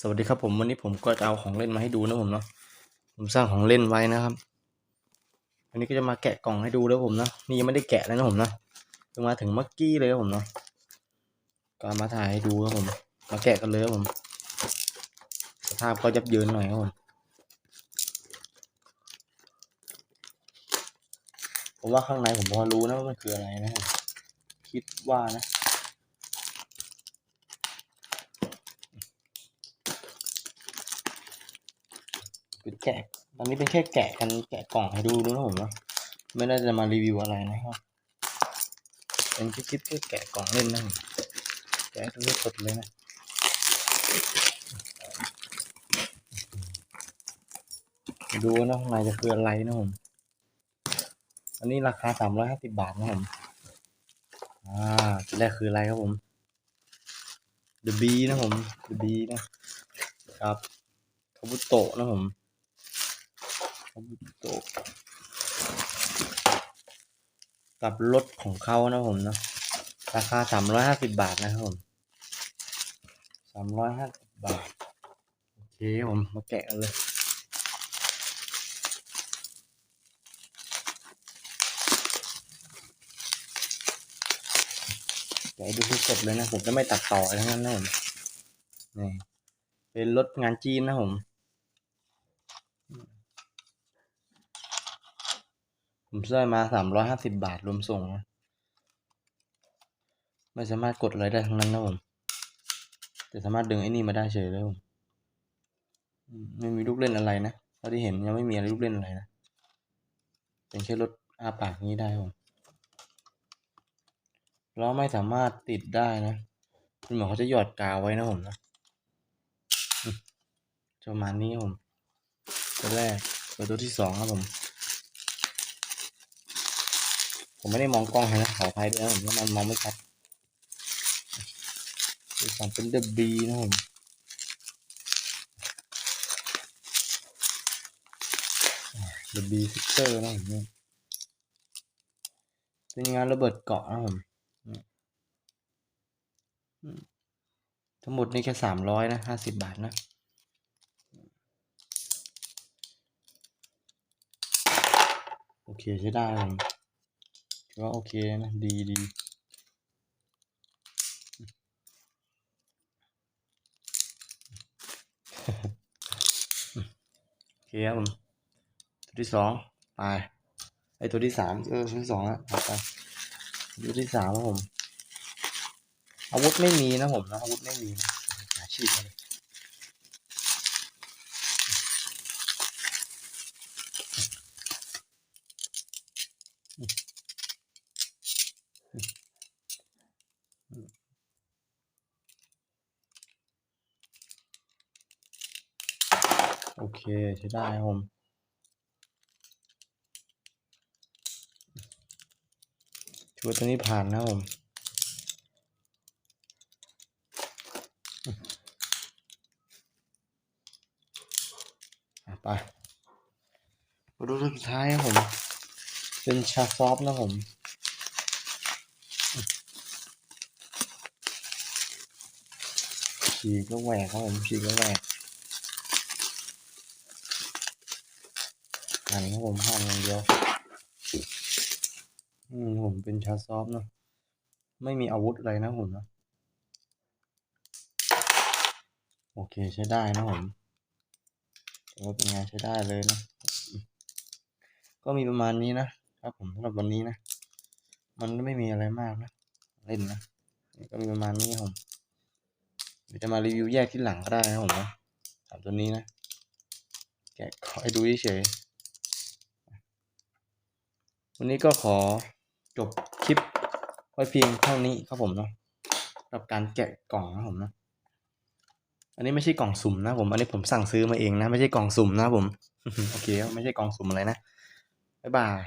สวัสดีครับผมวันนี้ผมก็จะเอาของเล่นมาให้ดูนะผมเนาะผมสร้างของเล่นไว้นะครับ อันนี้ก็จะมาแกะกล่องให้ดูแล้วผมเนาะนี่ยังไม่ได้แกะเลยนะผมเนาะเพิ่งมาถึงเมื่อกี้เลยครับผมเนาะก็มาถ่ายให้ดูครับผม มาแกะกันเลยครับผม สภาพก็ยับเยินหน่อยครับผมผมว่าข้างในผมพอรู้นะว่ามันคืออะไรนะคิดว่านะ เป็นแกะตอนนี้เป็นแค่แกะกันแกะกล่องให้ดูดูนะผมนะไม่ได้จะมารีวิวอะไรนะครับ เป็นคลิปแค่แกะกล่องเล่นนะแกะดูสดเลยนะดูนะข้างในจะคืออะไรนะผม อันนี้ราคาสามร้อยห้าสิบบาทนะผม อ่าจุดแรกคืออะไรครับผม The B นะผม The B นะครับคาบุโตะนะผม คาบุโตกับรถของเขานะผมเนาะราคาสามร้อยห้าสิบบาทนะครับผมสามร้อยห้าสิบบาท โอเคผมมาแกะเลยแกะให้ดูสดๆเลยนะ ผมจะไม่ตัดต่อทั้งนั้นนะผมนี่เป็นรถงานจีนนะผม ผมซื้อมาสามร้อยห้าสิบบาทรวมส่งนะไม่สามารถกดอะไรได้ทั้งนั้นนะผม แต่สามารถดึงไอ้นี่มาได้เฉยเลยผมไม่มีลูกเล่นอะไรนะเท่าที่เห็นยังไม่มีอะไรลูกเล่นอะไรนะ เป็นแค่รถอาปากนี้ได้ผมแล้วไม่สามารถติดได้นะคุณหมอเขาจะหยอดกาวไว้นะผมนะจะประมาณนี้ผมตัวแรกตัวตัวที่สองครับผม ผมไม่ได้มองกล้องให้นะขออภัยด้วยนะผมว่ามันมองไม่ชัดตัวสองเป็นเดอะบีนะผมเดบีฟิกเตอร์นะผมเนี่ยเป็นงานระเบิดเกาะนะผมเนี่ยอืมทั้งหมดนี่แค่สามร้อยนะห้าสิบบาทนะโอเคใช้ได้ ผมถือว่าโอเคนะดีดีโอเคครับผมตัวที่สองไปไอตัวที่สามเออตัวที่สองอะไปไปตัวที่สามครับผมอาวุธไม่มีนะผมนะอาวุธไม่มีนะหาชีพเลย โอเคใช้ได้ครับผมถือว่าตัวนี้ผ่านนะครับผมไปมาดูตัวสุดท้ายครับผม เป็นชาซอฟนะผมฉีกแล้วแหวกครับผมฉีกแล้วแหวก หั่นครับผมหั่นอย่างเดียว อืมผมเป็นชาซอฟเนอะไม่มีอาวุธอะไรนะผมนะโอเคใช้ได้นะผมถือว่าเป็นไงใช้ได้เลยนะ ก็มีประมาณนี้นะครับผมสำหรับวันนี้นะ มันไม่มีอะไรมากนะ เล่นนะก็มีประมาณนี้ผมเดี๋ยวจะมารีวิวแยกที่หลังก็ได้นะผมนะสามตัวนี้นะ แกะขอให้ดูเฉย วันนี้ก็ขอจบคลิปไว้เพียงเท่านี้ครับผมเนาะกับการแกะกล่องนะผมนะอันนี้ไม่ใช่กล่องสุ่มนะผมอันนี้ผมสั่งซื้อมาเองนะ ไม่ใช่กล่องสุ่มนะผมโอเคไม่ใช่กล่องสุ่มอะไรนะบ๊ายบาย